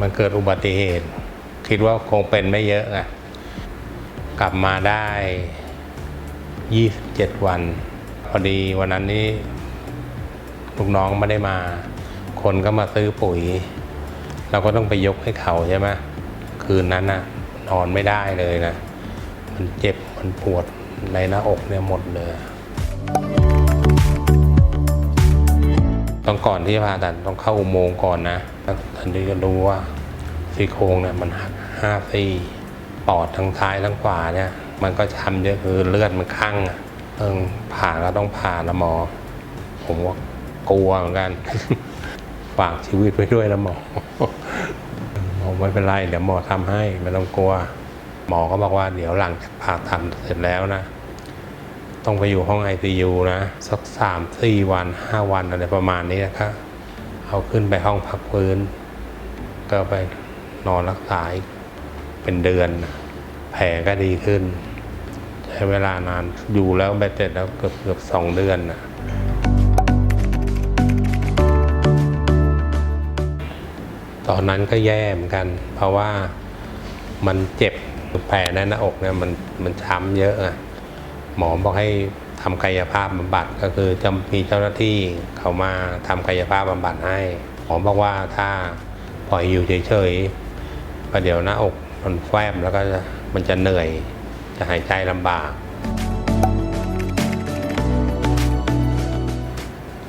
มันเกิดอุบัติเหตุ คิดว่าคงเป็นไม่เยอะอะกลับมาได้ 27 วัน พอดีวันนั้นนี้ลูกน้องไม่ได้มา คนก็มาซื้อปุ๋ย เราก็ต้องไปยกให้เขาใช่ไหมคืนนั้นน่ะนอนไม่ได้เลยนะ มันเจ็บ มันปวดในหน้าอกเนี่ยหมดเลย ต้องก่อนที่จะผ่าตัดต้องเข้าอุโมงค์ก่อนนะทันทีก็รู้ว่าซี่โครงเนี่ยมันหักห้าซี่ปอดทั้งซ้ายทั้งขวาเนี่ย มันก็ช้ำเยอะคือเลือดมันคั่งอะต้องผ่าก็ต้องผ่านะหมอ ผมว่ากลัวเหมือนกัน ฝากชีวิตไว้ด้วยนะหมอหมอไม่เป็นไร เดี๋ยวหมอทำให้ไม่ต้องกลัว หมอก็บอกว่าเดี๋ยวหลังจากผ่าตัดเสร็จแล้วนะ ต้องไปอยู่ห้อง ICU นะ สักสามสี่วันห้าวันอะไรประมาณนี้นะครับเอาขึ้นไปห้องพักฟื้น ก็ไปนอนรักษาอีกเป็นเดือน แผลก็ดีขึ้น ใช้เวลานานอยู่แล้วไปเสร็จแล้วเกือบเกือบสองเดือนนะตอนนั้นก็แย่เหมือนกัน เพราะว่ามันเจ็บแผลในหน้าอกเนี่ยมันมันช้ำเยอะอะ หมอบอกให้ทำกายภาพบำบัดก็คือจะมีเจ้าหน้าที่เขามาทำกายภาพบำบัดให้หมอบอกว่าถ้าปล่อยอยู่เฉยๆประเดี๋ยวหน้าอกมันแฟบแล้วก็มันจะเหนื่อยจะหายใจลำบาก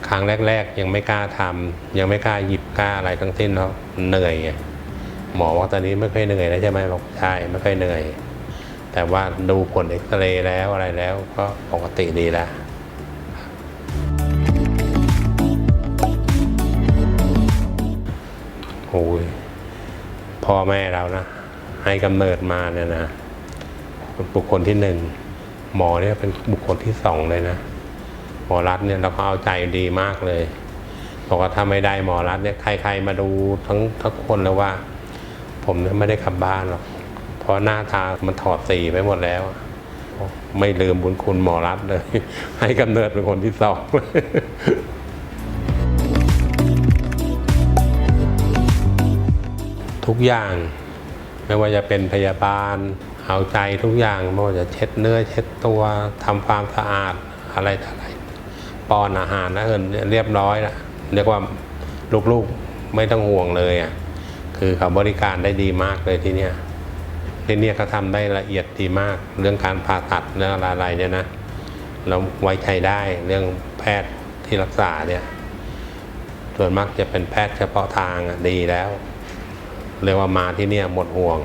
ครั้งแรก ๆ ยังไม่กล้าทำยังไม่กล้าหยิบกล้าอะไรทั้งสิ้นเพราะเหนื่อย หมอว่าตอนนี้ไม่ค่อยเหนื่อยแล้วใช่ไหมบอกใช่ไม่ค่อยเหนื่อย แต่ว่าดูผลเอ็กซเรย์แล้วอะไรแล้วก็ปกติดีแล้วโอ้ยพ่อแม่เรานะ ให้กำเนิดมาเนี่ยนะเป็นบุคคลที่หนึ่งหมอเนี่ยเป็นบุคคลที่สองเลยนะ หมอรัฐเนี่ยเราก็เอาใจดีมากเลยบอกว่าถ้าไม่ได้หมอรัฐเนี่ยใครๆมาดูทั้งทั้งคนเลยว่า ผมเนี่ยไม่ได้กลับบ้านหรอก เพราะหน้าตามันถอดสีไปหมดแล้ว ไม่ลืมบุญคุณหมอรัฐเลย ให้กำเนิดเป็นคนที่สองทุกอย่าง ไม่ว่าจะเป็นพยาบาล เอาใจทุกอย่างไม่ว่าจะเช็ดเนื้อ เช็ดตัวทำความสะอาดอะไรต่ออะไรป้อนอาหารนะเอิเรียบร้อยละเรียกว่าลูกๆไม่ต้องห่วงเลยอะคือเขาบริการได้ดีมากเลยที่เนี้ย ที่นี่เขาทำได้ละเอียดดีมาก เรื่องการผ่าตัดเรื่องอะไรเนี่ยนะเราไว้ใจได้เรื่องแพทย์ที่รักษาเนี่ยส่วนมากจะเป็นแพทย์เฉพาะทางอะดีแล้ว เรียกว่ามาที่เนี่ยหมดห่วง